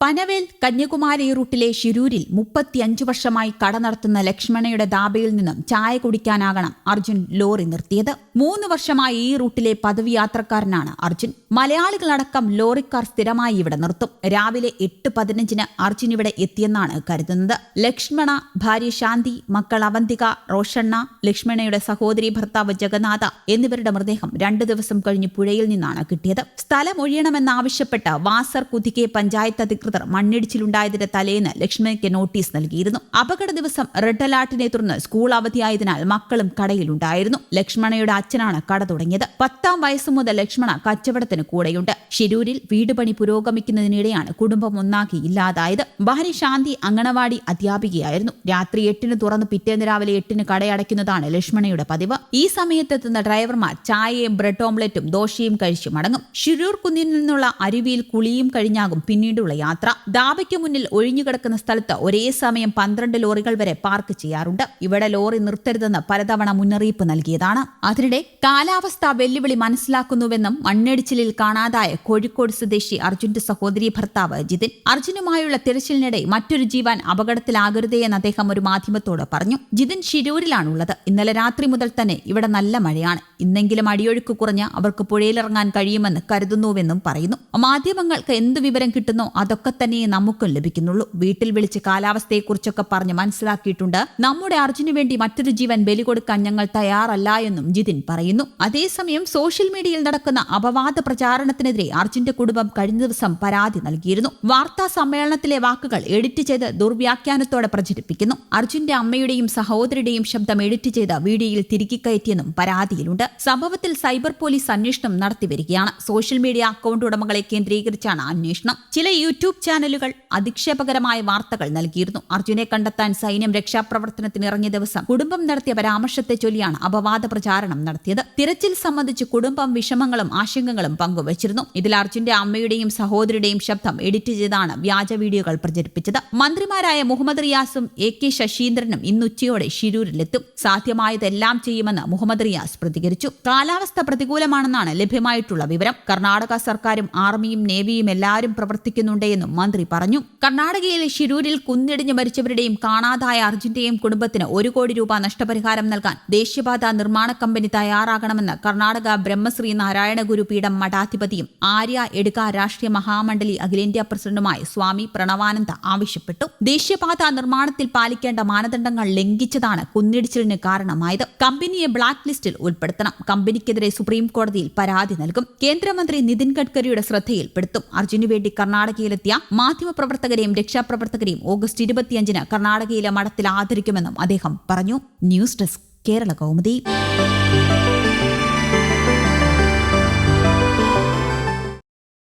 പനവേൽ കന്യാകുമാരി റൂട്ടിലെ ഷിരൂരിൽ മുപ്പത്തിയഞ്ചു വർഷമായി കട നടത്തുന്ന ലക്ഷ്മണയുടെ ദാബയിൽ നിന്നും ചായ കുടിക്കാനാകണം അർജുൻ ലോറി നിർത്തിയത്. മൂന്ന് വർഷമായി ഈ റൂട്ടിലെ പദവി യാത്രക്കാരനാണ് അർജുൻ. മലയാളികളടക്കം ലോറിക്കാർ സ്ഥിരമായി ഇവിടെ നിർത്തും. രാവിലെ എട്ട് പതിനഞ്ചിന് അർജുൻ ഇവിടെ എത്തിയെന്നാണ് കരുതുന്നത്. ലക്ഷ്മണ ഭാര്യ ശാന്തി മക്കൾ അവന്തിക റോഷണ്ണ ലക്ഷ്മണയുടെ സഹോദരി ഭർത്താവ് ജഗന്നാഥ എന്നിവരുടെ മൃതദേഹം രണ്ടു ദിവസം കഴിഞ്ഞ് പുഴയിൽ നിന്നാണ് കിട്ടിയത്. സ്ഥലം ഒഴിയണമെന്നാവശ്യപ്പെട്ട് വാസർ കുതികെ പഞ്ചായത്ത് അധികൃതർ മണ്ണിടിച്ചിലുണ്ടായതിന്റെ തലേന്ന് ലക്ഷ്മണയ്ക്ക് നോട്ടീസ് നൽകിയിരുന്നു. അപകട ദിവസം റെഡ് അലാർട്ടിനെ തുടർന്ന് സ്കൂൾ അവധിയായതിനാൽ മക്കളും കടയിലുണ്ടായിരുന്നു. ലക്ഷ്മണയുടെ അച്ഛനാണ് കട തുടങ്ങിയത്. പത്താം വയസ്സ് മുതൽ ലക്ഷ്മണ കച്ചവടത്തിന് കൂടെയുണ്ട്. ഷിരൂരിൽ വീട് പണി പുരോഗമിക്കുന്നതിനിടെയാണ് കുടുംബം ഒന്നാക്കി ഇല്ലാതായത്. ഭാര്യ ശാന്തി അങ്കണവാടി അധ്യാപികയായിരുന്നു. രാത്രി എട്ടിന് തുറന്ന് പിറ്റേന്ന് രാവിലെ എട്ടിന് കടയടയ്ക്കുന്നതാണ് ലക്ഷ്മണയുടെ പതിവ്. ഈ സമയത്തെത്തുന്ന ഡ്രൈവർമാർ ചായയും ബ്രെഡ് ഓംലറ്റും ദോശയും കഴിച്ചു മടങ്ങും. ഷിരൂർ കുന്നിൽ നിന്നുള്ള അരുവിയിൽ കുളിയും കഴിഞ്ഞാകും പിന്നീടുള്ള യാത്ര. ദാബയ്ക്ക് മുന്നിൽ ഒഴിഞ്ഞുകിടക്കുന്ന സ്ഥലത്ത് ഒരേ സമയം പന്ത്രണ്ട് ലോറികൾ വരെ പാർക്ക് ചെയ്യാറുണ്ട്. ഇവിടെ ലോറി നിർത്തരുതെന്ന് പലതവണ മുന്നറിയിപ്പ് നൽകിയതാണ്. അതിനിടെ കാലാവസ്ഥ വെല്ലുവിളി മനസ്സിലാക്കുന്നുവെന്നും മണ്ണിടിച്ചിലിൽ കാണാതായ കോഴിക്കോട് സ്വദേശി അർജുന്റെ സഹോദരി ഭർത്താവ് ജിതിൻ. അർജുനുമായുള്ള തിരച്ചിലിനിടെ മറ്റൊരു ജീവൻ അപകടത്തിലാകരുതേയെന്ന് അദ്ദേഹം ഒരു മാധ്യമത്തോട് പറഞ്ഞു. ജിതിൻ ഷിരൂരിലാണുള്ളത് ഇന്നലെ രാത്രി മുതൽ തന്നെ ഇവിടെ നല്ല മഴയാണ്. ഇന്നെങ്കിലും അടിയൊഴുക്ക് കുറഞ്ഞ് അവർക്ക് പുഴയിലിറങ്ങാൻ കഴിയുമെന്ന് കരുതുന്നുവെന്നും പറയുന്നു. മാധ്യമങ്ങൾക്ക് എന്ത് വിവരം കിട്ടുന്നോ അതൊക്കെ തന്നെ നമുക്കും ലഭിക്കുന്നുള്ളൂ. വീട്ടിൽ വിളിച്ച് കാലാവസ്ഥയെക്കുറിച്ചൊക്കെ പറഞ്ഞ് മനസ്സിലാക്കിയിട്ടുണ്ട്. നമ്മുടെ അർജുനു വേണ്ടി മറ്റൊരു ജീവൻ ബലി കൊടുക്കാൻ ഞങ്ങൾ തയ്യാറല്ല എന്നും ജിതിൻ പറയുന്നു. അതേസമയം സോഷ്യൽ മീഡിയയിൽ നടക്കുന്ന അപവാദ പ്രചാരണത്തിനെതിരെ അർജുന്റെ കുടുംബം കഴിഞ്ഞ ദിവസം പരാതി നൽകിയിരുന്നു. വാർത്താ സമ്മേളനത്തിലെ വാക്കുകൾ എഡിറ്റ് ചെയ്ത് ദുർവ്യാഖ്യാനത്തോടെ പ്രചരിപ്പിക്കുന്നു. അർജുന്റെ അമ്മയുടെയും സഹോദരിയുടെയും ശബ്ദം എഡിറ്റ് ചെയ്ത് വീഡിയോയിൽ തിരികെ കയറ്റിയെന്നും പരാതിയിലുണ്ട്. സംഭവത്തിൽ സൈബർ പോലീസ് അന്വേഷണം നടത്തിവരികയാണ്. സോഷ്യൽ മീഡിയ അക്കൗണ്ട് ഉടമകളെ കേന്ദ്രീകരിച്ചാണ് അന്വേഷണം. ചില യൂട്യൂബ് ചാനലുകൾ അധിക്ഷേപകരമായ വാർത്തകൾ നൽകിയിരുന്നു. അർജുനെ കണ്ടെത്താൻ സൈന്യം രക്ഷാപ്രവർത്തനത്തിന് ഇറങ്ങിയ ദിവസം കുടുംബം നടത്തിയ പരാമർശത്തെ ചൊല്ലിയാണ് അപവാദ പ്രചാരണം നടത്തിയത്. തിരച്ചിൽ സംബന്ധിച്ച് കുടുംബം വിഷമങ്ങളും ആശങ്കകളും പങ്കുവച്ചിരുന്നു. ഇതിൽ അർജുന്റെ അമ്മയുടെയും സഹോദരിയുടെയും ശബ്ദം എഡിറ്റ് ചെയ്താണ് വ്യാജ വീഡിയോകൾ പ്രചരിപ്പിച്ചത്. മന്ത്രിമാരായ മുഹമ്മദ് റിയാസും എ കെ ശശീന്ദ്രനും ഇന്ന് ഉച്ചയോടെ ഷിരൂരിലെത്തും സാധ്യമായതെല്ലാം ചെയ്യുമെന്ന് മുഹമ്മദ് റിയാസ് പ്രതികരിച്ചു. കാലാവസ്ഥ പ്രതികൂലമാണെന്നാണ് ലഭ്യമായിട്ടുള്ള വിവരം. കർണാടക സർക്കാരും ആർമിയും നേവിയും എല്ലാവരും പ്രവർത്തിക്കുന്നുണ്ടെന്നും മന്ത്രി പറഞ്ഞു. കർണാടകയിലെ ഷിരൂരിൽ കുന്നിടിഞ്ഞു മരിച്ചവരുടെയും കാണാതായ അർജുന്റെയും കുടുംബത്തിന് ഒരു കോടി രൂപ നഷ്ടപരിഹാരം നൽകാൻ ദേശീയപാത നിർമ്മാണ കമ്പനി തയ്യാറാകണമെന്ന് കർണാടക ബ്രഹ്മശ്രീ നാരായണ ഗുരുപീഠം മഠാധിപതിയും ആര്യ എടുക്ക രാഷ്ട്രീയ മഹാമണ്ഡലി അഖിലേന്ത്യാ പ്രസിഡന്റുമായ സ്വാമി പ്രണവാനന്ദ ആവശ്യപ്പെട്ടു. ദേശീയപാത നിർമ്മാണത്തിൽ പാലിക്കേണ്ട മാനദണ്ഡങ്ങൾ ലംഘിച്ചതാണ് കുന്നിടിച്ചിലിന് കാരണമായത്. കമ്പനിയെ ബ്ലാക്ക് ലിസ്റ്റിൽ ഉൾപ്പെടുത്തണം. കമ്പനിക്കെതിരെ സുപ്രീം കോടതിയിൽ പരാതി നൽകും. കേന്ദ്രമന്ത്രി നിതിൻ ഗഡ്കരിയുടെ ശ്രദ്ധയിൽപ്പെടുത്തും. അർജുനു വേണ്ടി കർണാടകയിലെത്തിയ മാധ്യമപ്രവർത്തകരെയും രക്ഷാപ്രവർത്തകരെയും ഓഗസ്റ്റ് ഇരുപത്തിയഞ്ചിന് കർണാടകയിലെ മഠത്തിൽ ആദരിക്കുമെന്നും അദ്ദേഹം പറഞ്ഞു. News desk. കേരള കൗമുദി